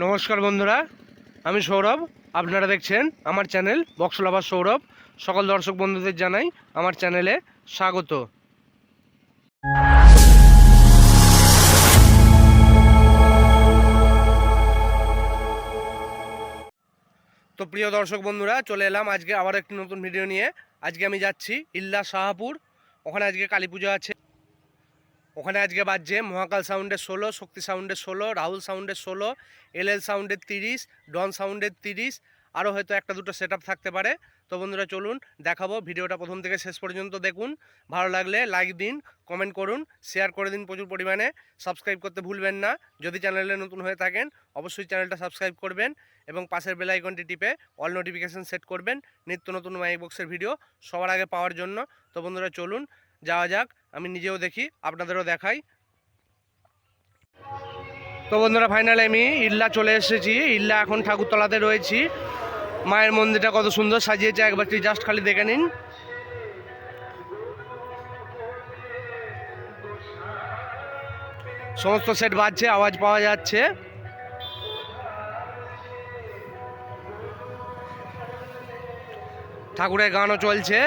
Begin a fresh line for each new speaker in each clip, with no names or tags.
নমস্কার বন্ধুরা, আমি সৌরভ, আপনারা দেখছেন আমার চ্যানেল বক্সলাভার সৌরভ। সকল দর্শক বন্ধুদের জানাই আমার চ্যানেলে স্বাগত। তো প্রিয় দর্শক বন্ধুরা, চলে এলাম আজকে আবার একটি নতুন ভিডিও নিয়ে। আজকে আমি যাচ্ছি ইল্লা শাহাপুর, ওখানে আজকে কালী পুজো আছে। ওখানে আজকে বাজছে মহাকাল সাউন্ডের ষোলো, শক্তি সাউন্ডের ষোলো, রাহুল সাউন্ডের ষোলো এল এল সাউন্ডের তিরিশ, ডন সাউন্ডের তিরিশ, আরও হয়তো একটা দুটো সেট থাকতে পারে। তো বন্ধুরা, চলুন দেখাবো ভিডিওটা প্রথম থেকে শেষ পর্যন্ত দেখুন। ভালো লাগলে লাইক দিন কমেন্ট করুন শেয়ার করে দিন প্রচুর পরিমাণে। সাবস্ক্রাইব করতে ভুলবেন না। যদি চ্যানেলে নতুন হয়ে থাকেন, অবশ্যই চ্যানেলটা সাবস্ক্রাইব করবেন এবং পাশের বেল আইকনটি টিপে অল নোটিফিকেশান সেট করবেন। নিত্য নতুন মাইক বক্সের ভিডিও সবার আগে পাওয়ার জন্য। তো বন্ধুরা, চলুন যাওয়া যাক, আমি নিজেও দেখি, আপনাদেরও দেখাই। তো বন্ধুরা ফাইনালে আমি ইল্লা চলে এসেছি। ইল্লা এখন ঠাকুরতলাতে রয়েছি। মায়ের মন্দিরটা কত সুন্দর সাজিয়েছে একবারটি জাস্ট খালি দেখে নিন। সমস্ত সেট বাজছে, আওয়াজ পাওয়া যাচ্ছে। ঠাকুরের গানও চলছে।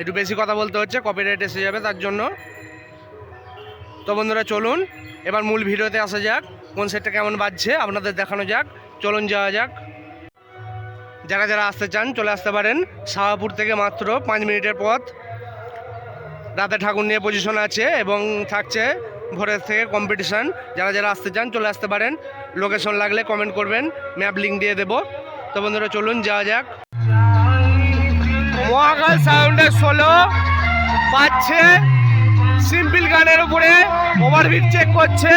একটু বেশি কথা বলতে হচ্ছে কপিরাইট এসে যাবে তার জন্য। তো বন্ধুরা, চলুন, এবার মূল ভিডিওতে আসা যাক, কোন সেটটা কেমন বাজছে, আপনাদের দেখানো যাক, চলুন যাওয়া যাক। যারা যারা আসতে চান, চলে আসতে পারেন। শাহাপুর থেকে মাত্র পাঁচ মিনিটের পথ। রাতে ঠাকুর নিয়ে পজিশন আছে এবং থাকছে ভোরের থেকে কম্পিটিশান যারা যারা আসতে চান, চলে আসতে পারেন। লোকেশন লাগলে কমেন্ট করবেন ম্যাপ লিঙ্ক দিয়ে দেবো। তো বন্ধুরা, চলুন, যাওয়া যাক। মহাকাল সাউন্ডের ষোলো পাচ্ছে। সিম্পল গানের উপরে ওভারভিট চেক করছে।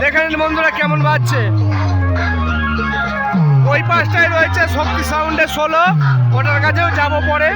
দেখে বন্ধুরা কেমন বাজছে। ওই পাশটায় রয়েছে শক্তি সাউন্ডের ষোলো ওটার কাছেও যাব পরে।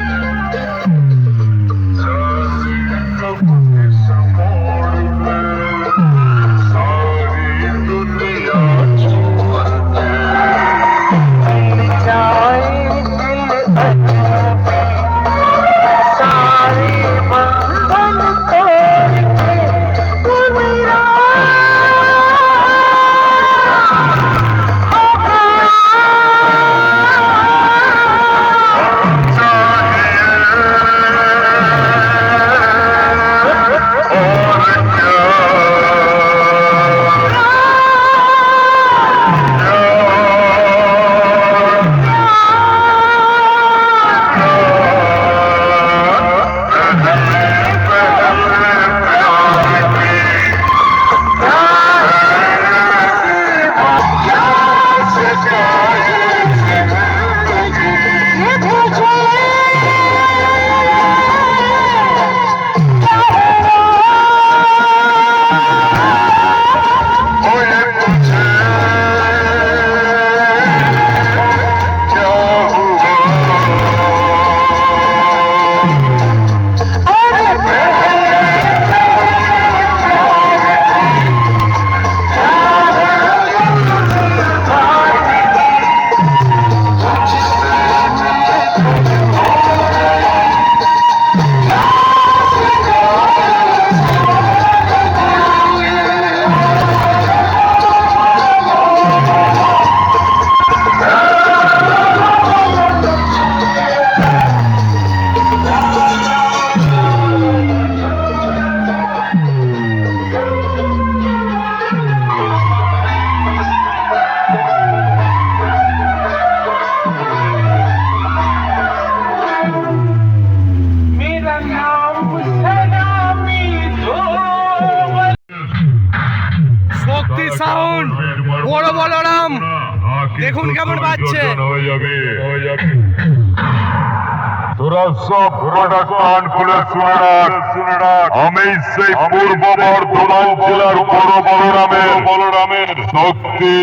পুরোটা কান খুলে শুনে রাখ শুনে রাখ আমি সেই পূর্ব বর্ধমান জেলার বড় বলরামের বলরামের শক্তি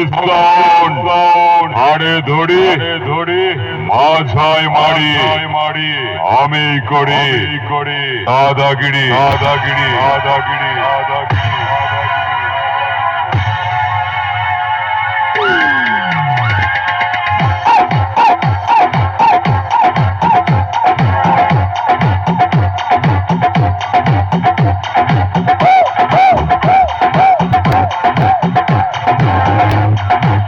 হাড়ে ধরি ধরি মাঝায় মারি মারি আমি করি। করি দাদাগিরি দাদাগিরি দাদাগিরি
Thank
you.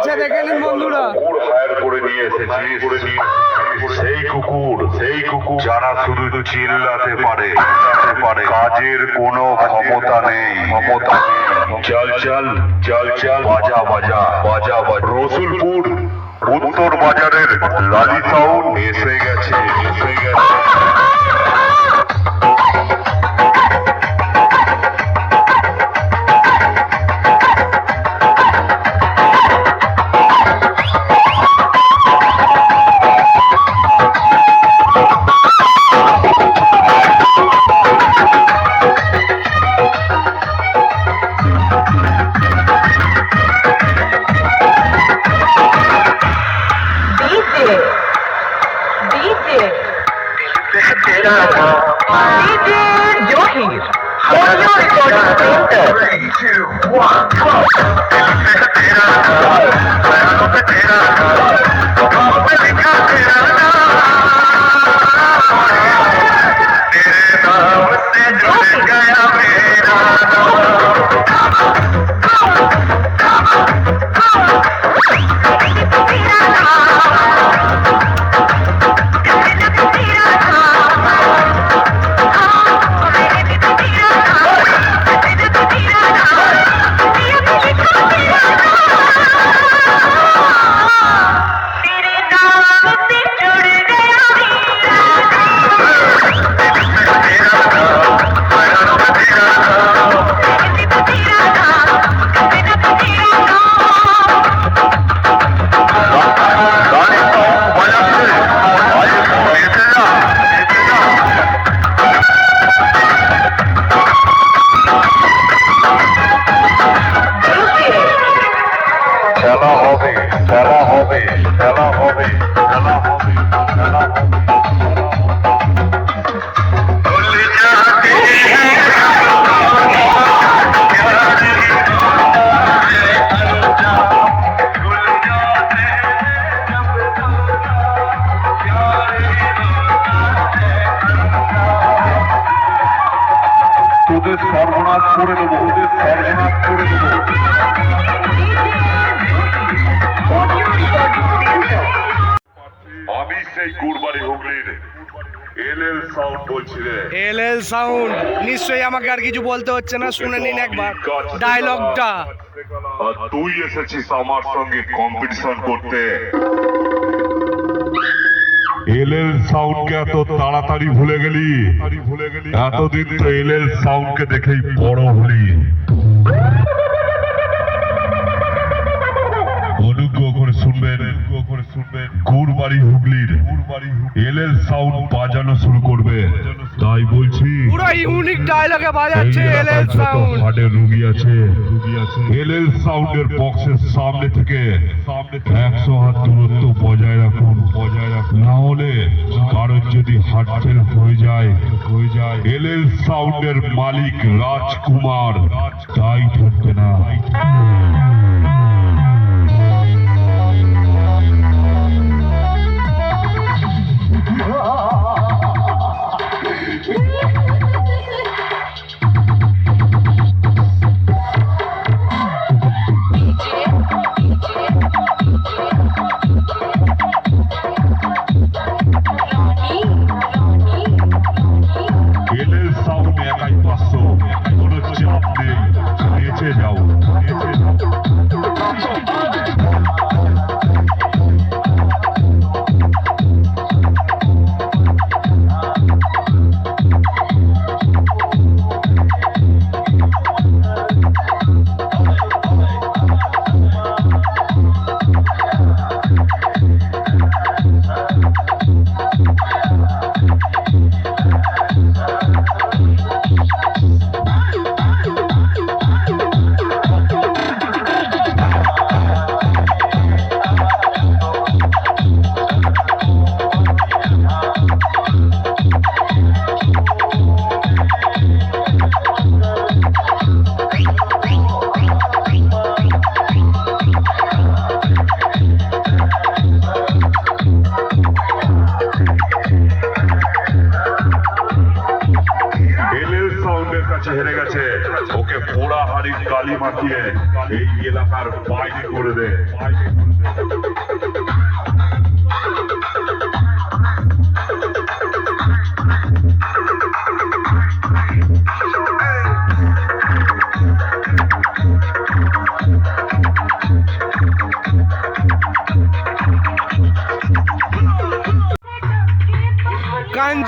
বাচ্চা দেখে নিন বন্ধুরা।
কুকুর হায়ার করে নিয়ে এসেছিস। করে নিয়ে সেই কুকুর সেই কুকুর। যারা শুধু চিল্লাতে পারে পারে কাজের কোনো ক্ষমতা নেই। ক্ষমতা নেই। চল চল চল চল। বাজা বাজা বাজা বাজা। রসুলপুর উত্তর বাজারের লালি সাউন্ড এসে গেছে। এসে গেছে। সেই কুরবানি হুগলির এল এল সাউন্ড বলছি রে
এল এল সাউন্ড নিশ্চয়ই আমাকে আর কিছু বলতে হচ্ছে না শুনে নিন একবার। ডায়লগটা
তুই এসেছিস আমার সঙ্গে কম্পিটিশন করতে। এল এল সাউন্ডকে এত তাড়াতাড়ি ভুলে গেলি? ভুলে গেলি এতদিন তো এল এল সাউন্ডকে দেখেই বড় হলি। অনুগ্রহ করে শুনবেন। শুনবেন গুরবাড়ি হুগলির। এল এল সাউন্ড বাজানো শুরু করবে। তাই বলছি
পুরো ইউনিক ডায়লগে বাজাচ্ছে এল সাউন্ড
হার্টের রুগী আছে রুগী আছে এল এল সাউন্ডের বক্সের সামনে থেকে সামনে একশো হাত দূরত্ব বজায় রাখুন। বজায় রাখুন না হলে কারোর যদি হার্ট ফেল হয়ে যায় হয়ে যায় এল এল সাউন্ডের মালিক রাজকুমার। তাই থাকবে না।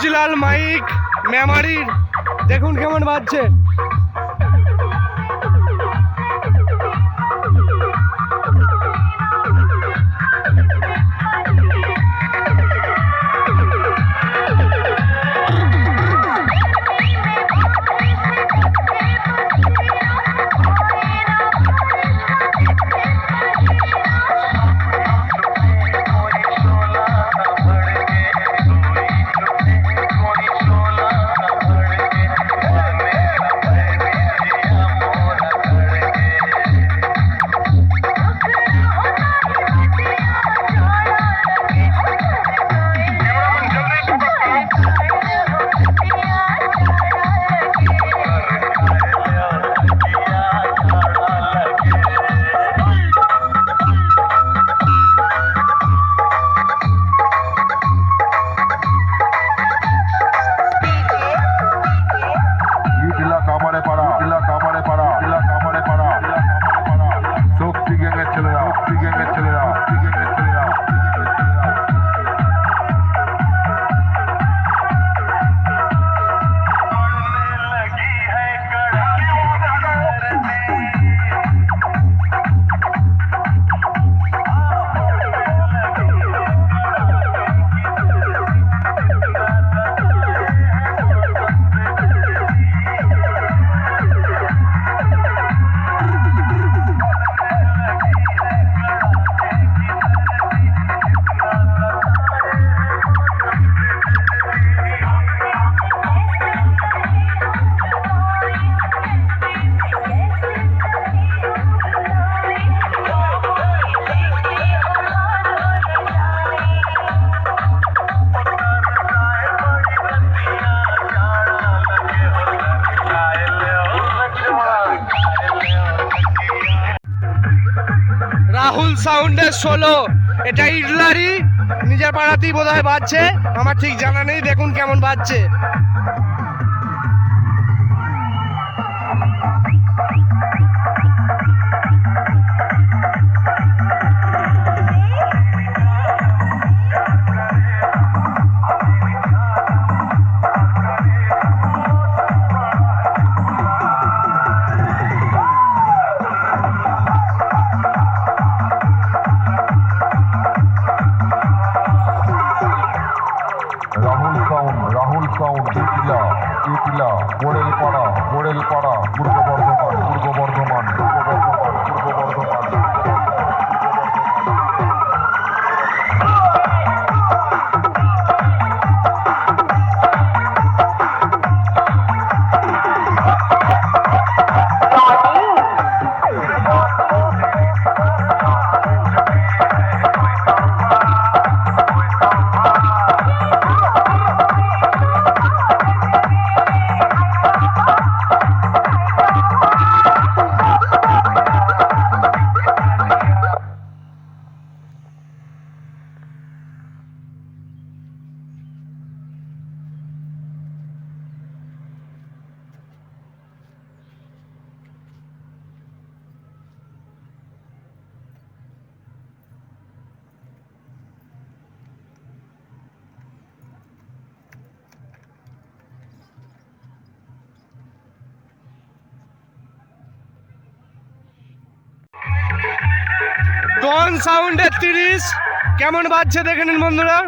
কাঞ্জিলাল মাইক মেমারির। দেখুন কেমন বাজছে। ষোলো। এটা ইডলারি। নিজের পাড়াতেই বোধ হয় বাজছে। আমার ঠিক জানা নেই, দেখুন কেমন বাজছে। பாடா টন সাউন্ডের তিরিশ। কেমন বাজছে দেখে নিন বন্ধুরা।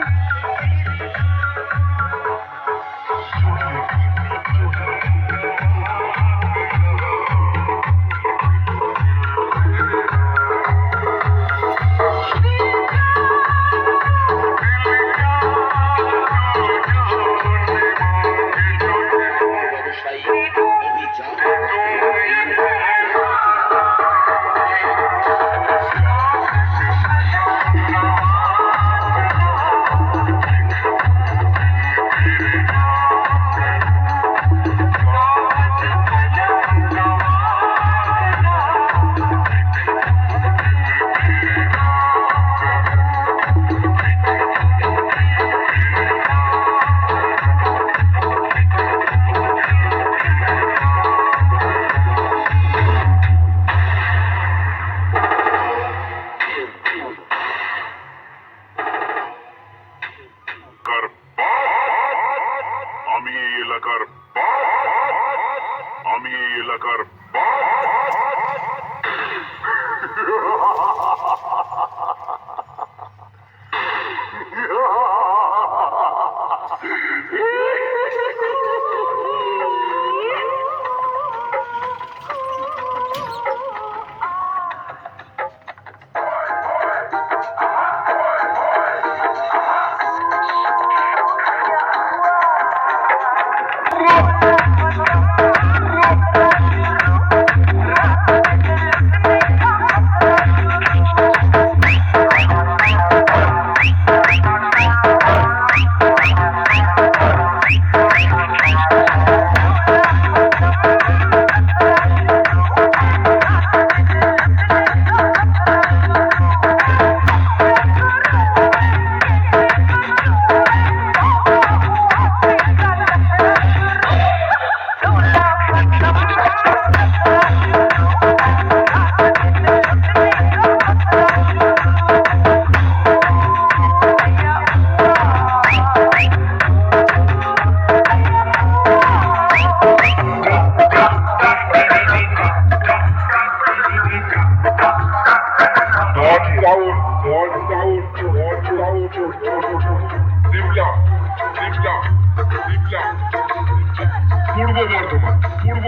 তো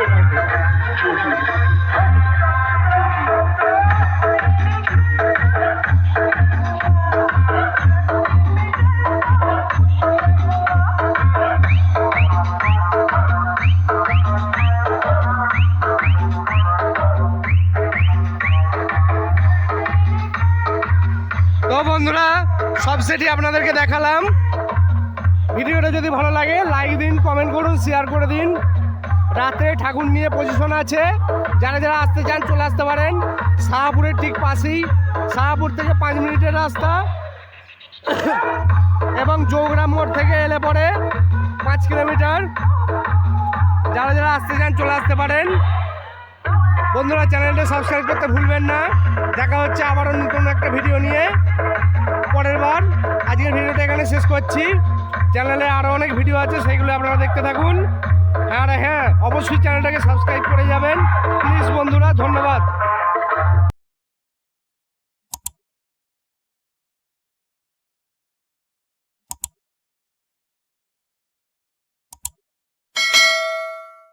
সব সেটই আপনাদেরকে দেখালাম। ভিডিওটা যদি ভালো লাগে লাইক দিন কমেন্ট করুন শেয়ার করে দিন। রাতে ঠাকুর নিয়ে পজিশন আছে। যারা যারা আসতে চান চলে আসতে পারেন। শাহপুরের ঠিক পাশেই। শাহপুর থেকে পাঁচ মিনিটের রাস্তা। এবং চৌগ্রাম মোড় থেকে এলে পরে পাঁচ কিলোমিটার। যারা যারা আসতে চান চলে আসতে পারেন। বন্ধুরা, চ্যানেলটা সাবস্ক্রাইব করতে ভুলবেন না। দেখা হচ্ছে আবারও নতুন একটা ভিডিও নিয়ে। পরের বার। আজকের ভিডিওটা এখানে শেষ করছি। চ্যানেলে আরও অনেক ভিডিও আছে, সেইগুলো আপনারা দেখতে থাকুন। আর হ্যাঁ অবশ্যই চ্যানেলটাকে সাবস্ক্রাইব করে যাবেন। প্লিজ বন্ধুরা ধন্যবাদ।